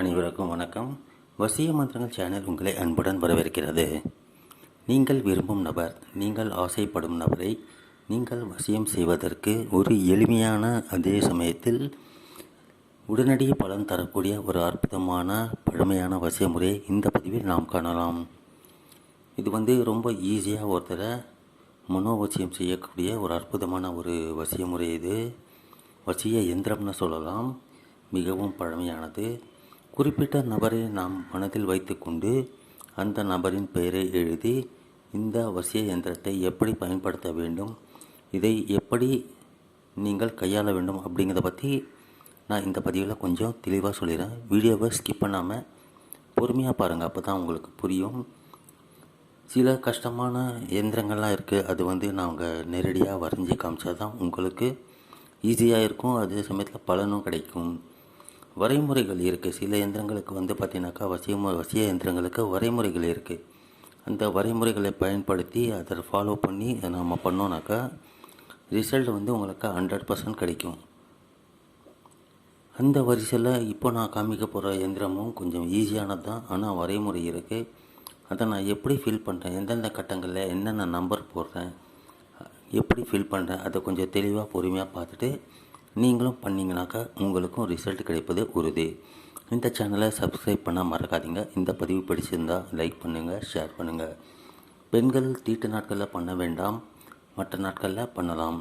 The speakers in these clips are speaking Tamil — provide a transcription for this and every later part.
அனைவருக்கும் வணக்கம். வசிய மந்திரங்கள் சேனல் உங்களை அன்புடன் வரவேற்கிறது. நீங்கள் விரும்பும் நபர் நீங்கள் ஆசைப்படும் நபரை நீங்கள் வசியம் செய்வதற்கு ஒரு எளிமையான அதே சமயத்தில் உடனடி பலன் தரக்கூடிய ஒரு அற்புதமான பழமையான வசிய முறையை இந்த பதிவில் நாம் காணலாம். இது வந்து ரொம்ப ஈஸியாக ஒருத்தரை மனோவசியம் செய்யக்கூடிய ஒரு அற்புதமான ஒரு வசிய முறை இது. வசிய எந்திரம்னு சொல்லலாம். மிகவும் பழமையானது. குறிப்பிட்ட நபரை நாம் மனதில் வைத்துக்கொண்டு அந்த நபரின் பெயரை எழுதி இந்த வசிய இயந்திரத்தை எப்படி பயன்படுத்த வேண்டும் இதை எப்படி நீங்கள் கையாள வேண்டும் அப்படிங்கிறத பற்றி நான் இந்த பதிவில் கொஞ்சம் தெளிவாக சொல்லிடுறேன். வீடியோவை ஸ்கிப் பண்ணாமல் பொறுமையாக பாருங்கள் அப்போ தான் உங்களுக்கு புரியும். சில கஷ்டமான இயந்திரங்கள்லாம் இருக்குது அது வந்து நாங்கள் நேரடியாக வரைஞ்சி காமிச்சா தான் உங்களுக்கு ஈஸியாக இருக்கும். அதே சமயத்தில் பலனும் கிடைக்கும். வரைமுறைகள் இருக்குது சில இயந்திரங்களுக்கு வந்து பார்த்தீங்கன்னாக்கா வசிய வசிய இயந்திரங்களுக்கு வரைமுறைகள் இருக்குது அந்த வரைமுறைகளை பயன்படுத்தி அதை ஃபாலோ பண்ணி நம்ம பண்ணோன்னாக்கா ரிசல்ட் வந்து உங்களுக்கு ஹண்ட்ரட் பர்சன்ட் கிடைக்கும். அந்த வரிசையில் இப்போ நான் காமிக்க போகிற இயந்திரமும் கொஞ்சம் ஈஸியானது தான் ஆனால் வரைமுறை இருக்குது அதை நான் எப்படி ஃபில் பண்ணுறேன் எந்தெந்த கட்டங்களில் என்னென்ன நம்பர் போடுறேன்? எப்படி ஃபில் பண்ணுறேன் அதை கொஞ்சம் தெளிவாக பொறுமையாக பார்த்துட்டு நீங்களும் பண்ணிங்கனாக்கா உங்களுக்கும் ரிசல்ட் கிடைப்பது உறுதி. இந்த சேனலை சப்ஸ்கிரைப் பண்ண மறக்காதீங்க. இந்த பதிவு பிடிச்சிருந்தால் லைக் பண்ணுங்கள் ஷேர் பண்ணுங்கள் பெண்கள் தீட்டு நாட்களில் பண்ண வேண்டாம் மற்ற நாட்களில் பண்ணலாம்.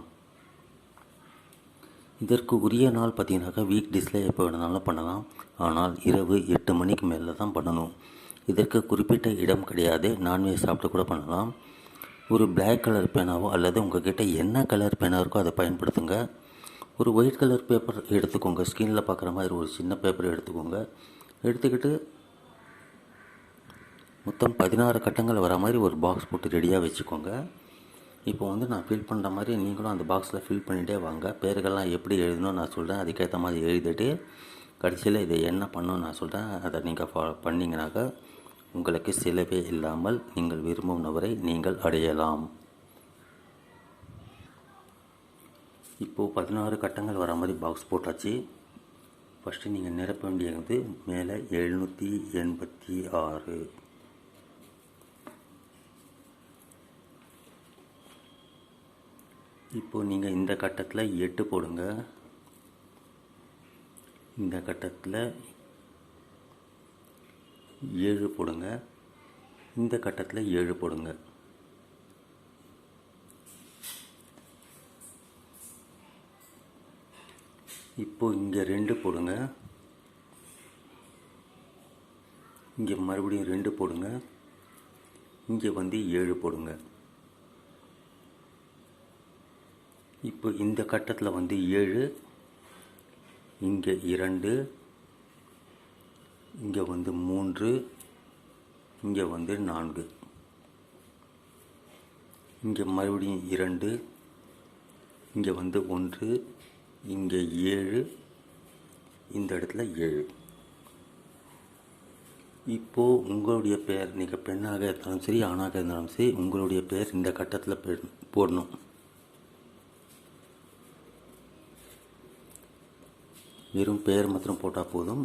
இதற்கு உரிய நாள் பார்த்தீங்கன்னாக்கா வீக் டேஸில் எப்போ வேணாலும் பண்ணலாம். ஆனால் இரவு எட்டு மணிக்கு மேலே தான் பண்ணணும். இதற்கு குறிப்பிட்ட இடம் கிடையாது. நான்வெஜ் சாப்பிட்டு கூட பண்ணலாம். ஒரு பிளாக் கலர் பேனாவோ அல்லது உங்கள் கிட்டே என்ன கலர் பேனா இருக்கோ அதை பயன்படுத்துங்க. ஒரு ஒயிட் கலர் பேப்பர் எடுத்துக்கோங்க. ஸ்கிரீனில் பார்க்குற மாதிரி ஒரு சின்ன பேப்பர் எடுத்துக்கோங்க. எடுத்துக்கிட்டு மொத்தம் பதினாறு கட்டங்கள் வர மாதிரி ஒரு பாக்ஸ் போட்டு ரெடியாக வச்சுக்கோங்க. இப்போ வந்து நான் ஃபில் பண்ணுற மாதிரி நீங்களும் அந்த பாக்ஸில் ஃபில் பண்ணிகிட்டே வாங்க. பேர்கள்லாம் எப்படி எழுதணும் நான் சொல்கிறேன் அதுக்கேற்ற மாதிரி எழுதிட்டு கடைசியில் இதை என்ன பண்ணணும் நான் சொல்கிறேன் அதை நீங்கள் ஃபாலோ பண்ணிங்கனாக்கா உங்களுக்கு செலவே இல்லாமல் நீங்கள் விரும்பும் நபரை நீங்கள் அடையலாம். இப்போது பதினாறு கட்டங்கள் வர மாதிரி பாக்ஸ் போட்டாச்சு. ஃபஸ்ட்டு நீங்கள் நிரப்ப வேண்டியது மேலே எழுநூற்றி எண்பத்தி ஆறு. இப்போது நீங்கள் இந்த கட்டத்தில் எட்டு போடுங்க. இந்த கட்டத்தில் ஏழு போடுங்க. இந்த கட்டத்தில் ஏழு போடுங்க. இப்போது இங்கே ரெண்டு போடுங்க. இங்கே மறுபடியும் ரெண்டு போடுங்க. இங்கே வந்து ஏழு போடுங்க. இப்போ இந்த கட்டத்தில் வந்து ஏழு இங்கே இரண்டு இங்கே வந்து மூன்று இங்கே வந்து நான்கு. இங்கே மறுபடியும் இரண்டு இங்கே வந்து ஒன்று இங்கே ஏழு இந்த இடத்துல ஏழு. இப்போது உங்களுடைய பெயர் நீங்கள் பெண்ணாக இருந்தாலும் சரி ஆணாக இருந்தாலும் சரி உங்களுடைய பெயர் இந்த கட்டத்தில் போடணும். வெறும் பெயர் மாத்திரம் போட்டால் போதும்.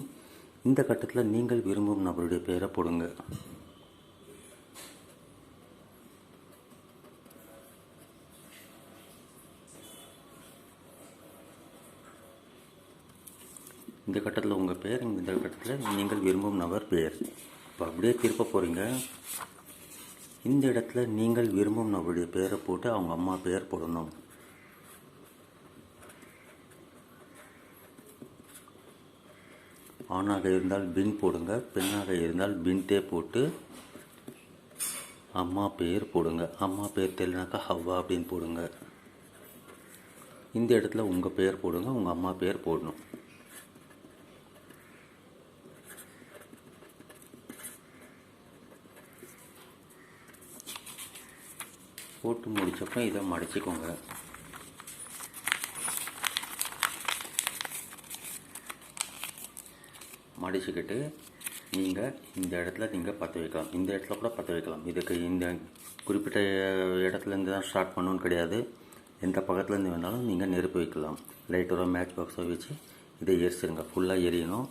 இந்த கட்டத்தில் நீங்கள் விரும்பும் நபருடைய பெயரை போடுங்க. இந்த கட்டத்தில் உங்கள் பெயர் இந்த கட்டத்தில் நீங்கள் விரும்பும் நபர் பெயர் இப்போ அப்படியே திருப்ப போகிறீங்க இந்த இடத்துல நீங்கள் விரும்பும் நபருடைய பெயரை போட்டு அவங்க அம்மா பெயர் போடணும். ஆணாக இருந்தால் பின் போடுங்க பெண்ணாக இருந்தால் பின்டே போட்டு அம்மா பெயர் போடுங்க. அம்மா பெயர் தெரியலனாக்கா ஹவ்வா அப்படின்னு போடுங்க. இந்த இடத்துல உங்கள் பெயர் போடுங்க உங்கள் அம்மா பெயர் போடணும். போட்டு முடிச்சப்போ இதை மடிச்சுக்கோங்க. மடிச்சுக்கிட்டு நீங்கள் இந்த இடத்துல நீங்கள் பற்ற வைக்கலாம். இந்த இடத்துல கூட பற்ற வைக்கலாம். இதுக்கு இந்த குறிப்பிட்ட இடத்துலேருந்து தான் ஸ்டார்ட் பண்ணணும்னு கிடையாது. எந்த பக்கத்துலேருந்து வேணாலும் நீங்கள் நெருப்பு வைக்கலாம். லைட்டோட மேட்ச் பாக்ஸை வச்சு இதை எரிச்சிருங்க. ஃபுல்லாக எரியணும்.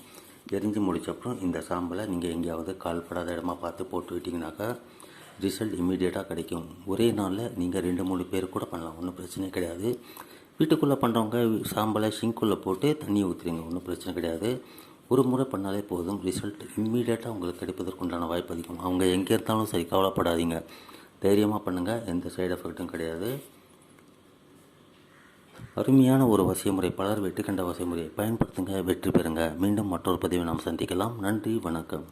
எரிஞ்சு முடிச்சப்புறம் இந்த சாம்பலை நீங்கள் எங்கேயாவது கால்படாத இடமா பார்த்து போட்டு விட்டிங்கனாக்கா ரிசல்ட் இம்மிடியேட்டாக கிடைக்கும். ஒரே நாளில் நீங்கள் ரெண்டு மூணு பேர் கூட பண்ணலாம். ஒன்றும் பிரச்சனை கிடையாது. வீட்டுக்குள்ளே பண்ணுறவங்க சாம்பலை சிங்க்குள்ளே போட்டு தண்ணி ஊற்றுறீங்க ஒன்றும் பிரச்சனை கிடையாது. ஒரு முறை பண்ணாலே போதும். ரிசல்ட் இம்மீடியட்டாக உங்களுக்கு கிடைப்பதற்குண்டான வாய்ப்பு அதிகம். அவங்க எங்கே இருந்தாலும் சரி கவலைப்படாதீங்க. தைரியமாக பண்ணுங்கள் எந்த சைடு எஃபெக்ட்டும் கிடையாது. அருமையான ஒரு வசியமுறை பலர் வெற்றி கண்ட வசியமுறையை பயன்படுத்துங்க வெற்றி பெறுங்க. மீண்டும் மற்றொரு பதிவை நாம் சந்திக்கலாம். நன்றி வணக்கம்.